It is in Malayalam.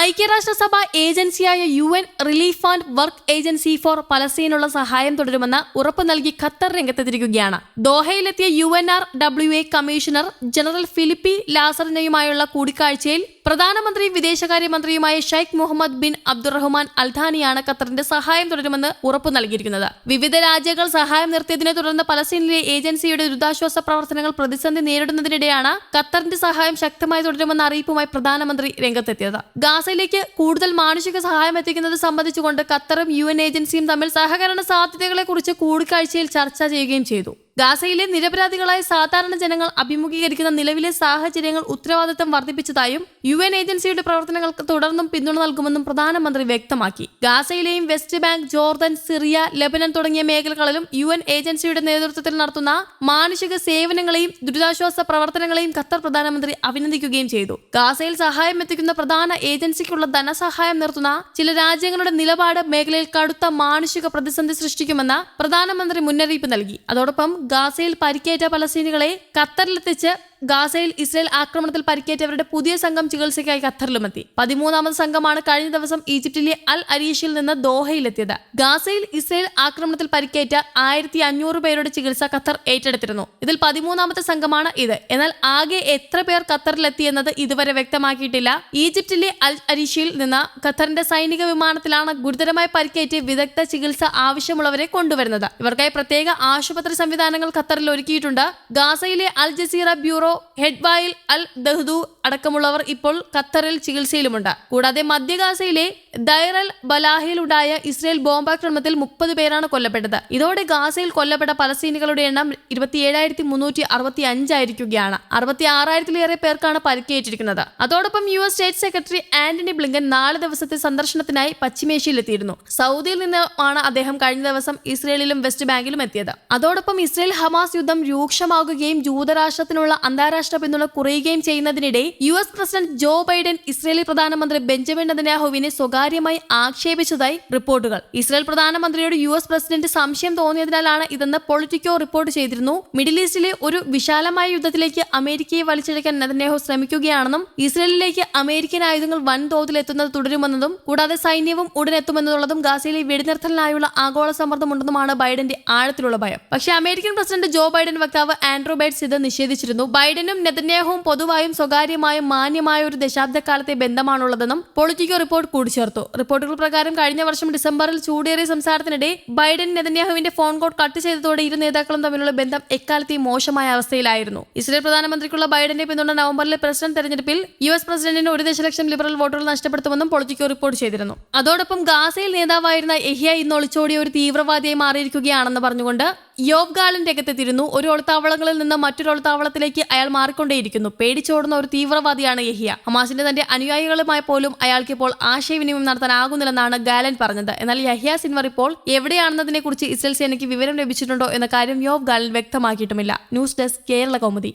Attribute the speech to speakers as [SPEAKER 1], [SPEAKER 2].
[SPEAKER 1] ഐക്യരാഷ്ട്രസഭ ഏജൻസിയായ U N relief and work agency for പലസ്തീനുള്ള സഹായം തുടരുമെന്ന് ഉറപ്പ് നൽകി ഖത്തർ രംഗത്തെത്തിയിരിക്കുകയാണ്. ദോഹയിലെത്തിയ U N R W A commissioner general Philippe ലാസറിനയുമായുള്ള കൂടിക്കാഴ്ചയിൽ പ്രധാനമന്ത്രി വിദേശകാര്യമന്ത്രിയുമായ ഷെയ്ഖ് മുഹമ്മദ് ബിൻ അബ്ദുറഹ്മാൻ അൽധാനിയാണ് ഖത്തറിന്റെ സഹായം തുടരുമെന്ന് ഉറപ്പു നൽകിയിരിക്കുന്നത്. വിവിധ രാജ്യങ്ങൾ സഹായം നിർത്തിയതിനെ തുടർന്ന് പലസ്തീനിലെ ഏജൻസിയുടെ ദുരിതാശ്വാസ പ്രവർത്തനങ്ങൾ പ്രതിസന്ധി നേരിടുന്നതിനിടെയാണ് ഖത്തറിന്റെ സഹായം ശക്തമായി തുടരുമെന്ന അറിയിപ്പുമായി പ്രധാനമന്ത്രി രംഗത്തെത്തിയത്. ഗാസയിലേക്ക് കൂടുതൽ മാനുഷിക സഹായം എത്തിക്കുന്നത് സംബന്ധിച്ചുകൊണ്ട് ഖത്തറും യു ഏജൻസിയും തമ്മിൽ സഹകരണ സാധ്യതകളെക്കുറിച്ച് കൂടിക്കാഴ്ചയിൽ ചർച്ച ചെയ്യുകയും ചെയ്തു. ഗാസയിലെ നിരപരാധികളായ സാധാരണ ജനങ്ങൾ അഭിമുഖീകരിക്കുന്ന നിലവിലെ സാഹചര്യങ്ങൾ ഉത്തരവാദിത്തം വർദ്ധിപ്പിച്ചതായും യു എൻ ഏജൻസിയുടെ പ്രവർത്തനങ്ങൾക്ക് തുടർന്നും പിന്തുണ നൽകുമെന്നും പ്രധാനമന്ത്രി വ്യക്തമാക്കി. ഗാസയിലെയും West Bank Jordan Syria Lebanon തുടങ്ങിയ മേഖലകളിലും യു എൻ ഏജൻസിയുടെ നേതൃത്വത്തിൽ നടത്തുന്ന മാനുഷിക സേവനങ്ങളെയും ദുരിതാശ്വാസ പ്രവർത്തനങ്ങളെയും ഖത്തർ പ്രധാനമന്ത്രി അഭിനന്ദിക്കുകയും ചെയ്തു. ഗാസയിൽ സഹായം എത്തിക്കുന്ന പ്രധാന ഏജൻസിക്കുള്ള ധനസഹായം നിർത്തുന്ന ചില രാജ്യങ്ങളുടെ നിലപാട് മേഖലയിൽ കടുത്ത മാനുഷിക പ്രതിസന്ധി സൃഷ്ടിക്കുമെന്ന് പ്രധാനമന്ത്രി മുന്നറിയിപ്പ് നൽകി. അതോടൊപ്പം ഗാസയിൽ പരിക്കേറ്റ പലസ്തീനികളെ ഖത്തറിലെത്തിച്ച് ഗാസയിൽ ഇസ്രയേൽ ആക്രമണത്തിൽ പരിക്കേറ്റവരുടെ പുതിയ സംഘം ചികിത്സയ്ക്കായി ഖത്തറിലുമെത്തി. പതിമൂന്നാമത് സംഘമാണ് കഴിഞ്ഞ ദിവസം ഈജിപ്തിലെ അൽ അരീഷിൽ നിന്ന് ദോഹയിലെത്തിയത്. ഗാസയിൽ ഇസ്രയേൽ ആക്രമണത്തിൽ പരിക്കേറ്റ ആയിരത്തി അഞ്ഞൂറ് പേരുടെ ചികിത്സ ഖത്തർ ഏറ്റെടുത്തിരുന്നു. ഇതിൽ പതിമൂന്നാമത്തെ സംഘമാണ് ഇത്. എന്നാൽ ആകെ എത്ര പേർ ഖത്തറിലെത്തിയെന്നത് ഇതുവരെ വ്യക്തമാക്കിയിട്ടില്ല. ഈജിപ്തിലെ അൽ അരീഷിയിൽ നിന്ന് ഖത്തറിന്റെ സൈനിക വിമാനത്തിലാണ് ഗുരുതരമായി പരിക്കേറ്റ് വിദഗ്ധ ചികിത്സ ആവശ്യമുള്ളവരെ കൊണ്ടുവരുന്നത്. ഇവർക്കായി പ്രത്യേക ആശുപത്രി സംവിധാനങ്ങൾ ഖത്തറിൽ ഒരുക്കിയിട്ടുണ്ട്. ഗാസയിലെ അൽ ജസീറ ബ്യൂറോ ഹെഡ്വായിൽ അൽ ദഹ്ദു അടക്കമുള്ളവർ ഇപ്പോൾ ഖത്തറിൽ ചികിത്സയിലുമുണ്ട്. കൂടാതെ മധ്യഗാസയിലെ ദൈറൽ ബലാഹിലുണ്ടായ ഇസ്രയേൽ ബോംബാക്രമണത്തിൽ മുപ്പത് പേരാണ് കൊല്ലപ്പെട്ടത്. ഇതോടെ ഗാസയിൽ കൊല്ലപ്പെട്ട പലസ്തീനികളുടെ എണ്ണം ഇരുപത്തിയേഴായിരത്തി മുന്നൂറ്റി അറുപത്തി അഞ്ചായിരിക്കുകയാണ് അറുപത്തി ആറായിരത്തിലേറെ പേർക്കാണ് പരിക്കേറ്റിരിക്കുന്നത്. അതോടൊപ്പം U S state secretary Antony Blinken നാല് ദിവസത്തെ സന്ദർശനത്തിനായി പശ്ചിമേഷ്യയിലെത്തിയിരുന്നു. സൗദിയിൽ നിന്നാണ് അദ്ദേഹം കഴിഞ്ഞ ദിവസം ഇസ്രയേലിലും വെസ്റ്റ് ബാങ്കിലും എത്തിയത്. അതോടൊപ്പം ഇസ്രയേൽ ഹമാസ് യുദ്ധം രൂക്ഷമാകുകയും ജൂതരാഷ്ട്രത്തിനുള്ള അന്താരാഷ്ട്ര പിന്തുണ കുറയുകയും ചെയ്യുന്നതിനിടെ U S president Joe Biden Israeli പ്രധാനമന്ത്രി ബെഞ്ചമിൻ നെതന്യാഹുവിനെ സ്വകാര്യമായി ആക്ഷേപിച്ചതായി റിപ്പോർട്ടുകൾ. ഇസ്രയേൽ പ്രധാനമന്ത്രിയോട് യു എസ് പ്രസിഡന്റ് സംശയം തോന്നിയതിനാലാണ് ഇതെന്ന് പൊളിറ്റിക്കോ റിപ്പോർട്ട് ചെയ്തിരുന്നു. മിഡിൽ ഈസ്റ്റിലെ ഒരു വിശാലമായ യുദ്ധത്തിലേക്ക് അമേരിക്കയെ വലിച്ചിഴക്കാൻ നെതന്യാഹു ശ്രമിക്കുകയാണെന്നും ഇസ്രയേലിലേക്ക് അമേരിക്കൻ ആയുധങ്ങൾ വൻതോതിൽ എത്തുന്നത് തുടരുമെന്നതും കൂടാതെ സൈന്യവും ഉടൻ എത്തുമെന്നുള്ളതും ഗാസയിലെ വെടിനിർത്തലിനായുള്ള ആഗോള സമ്മർദ്ദമുണ്ടെന്നുമാണ് ബൈഡന്റെ ആഴത്തിലുള്ള ഭയം. പക്ഷേ അമേരിക്കൻ പ്രസിഡന്റ് ജോ ബൈഡൻ വക്താവ് ആൻഡ്രൂ ബൈഡ്സ് ഇത് നിഷേധിച്ചിരുന്നു. ബൈഡനും നെതന്യാഹുവും പൊതുവായും സ്വകാര്യമായും മാന്യമായ ഒരു ദശാബ്ദക്കാലത്തെ ബന്ധമാണുള്ളതെന്നും പൊളിറ്റിക്കോ റിപ്പോർട്ട് കൂടിച്ചേർത്തു. റിപ്പോർട്ടുകൾ പ്രകാരം കഴിഞ്ഞ വർഷം ഡിസംബറിൽ ചൂടേറിയ സംസാരത്തിനിടെ ബൈഡൻ നെതന്യാഹുവിന്റെ ഫോൺ കോൾ കട്ട് ചെയ്തതോടെ ഇരു നേതാക്കളും തമ്മിലുള്ള ബന്ധം എക്കാലത്തെയും മോശമായ അവസ്ഥയിലായിരുന്നു. ഇസ്രയേൽ പ്രധാനമന്ത്രിക്കുള്ള ബൈഡന്റെ പിന്തുണ നവംബറിലെ പ്രസിഡന്റ് തെരഞ്ഞെടുപ്പിൽ യു എസ് പ്രസിഡന്റിന് ഒരു ദശലക്ഷം ലിബറൽ വോട്ടുകൾ നഷ്ടപ്പെടുത്തുമെന്നും പൊളിറ്റിക്കോ റിപ്പോർട്ട് ചെയ്തിരുന്നു. അതോടൊപ്പം ഗാസയിൽ നേതാവായിരുന്ന എഹിയ ഇന്ന് ഒളിച്ചോടിയ ഒരു തീവ്രവാദിയായി മാറിയിരിക്കുകയാണെന്ന് പറഞ്ഞുകൊണ്ട് യോബ് ഗാലൻ രംഗത്തെത്തിയിരുന്നു. ഒരു ഒളിത്താവളങ്ങളിൽ നിന്ന് മറ്റൊരു ഒളിത്താവളത്തിലേക്ക് അയാൾ മാറിക്കൊണ്ടേയിരിക്കുന്നു. പേടിച്ചോടുന്ന ഒരു തീവ്രവാദിയാണ് യഹിയ. ഹമാസിന്റെ തന്റെ അനുയായികളുമായി പോലും അയാൾക്ക് ഇപ്പോൾ ആശയവിനിമയം നടത്താനാകുന്നില്ലെന്നാണ് ഗാലൻ പറഞ്ഞത്. എന്നാൽ യഹിയ സിൻവർ ഇപ്പോൾ എവിടെയാണെന്നതിനെ കുറിച്ച് ഇസ്രയേൽ സേനയ്ക്ക് വിവരം ലഭിച്ചിട്ടുണ്ടോ എന്ന കാര്യം Yoav Gallant വ്യക്തമാക്കിയിട്ടുമില്ല. News desk Kerala Kaumudi.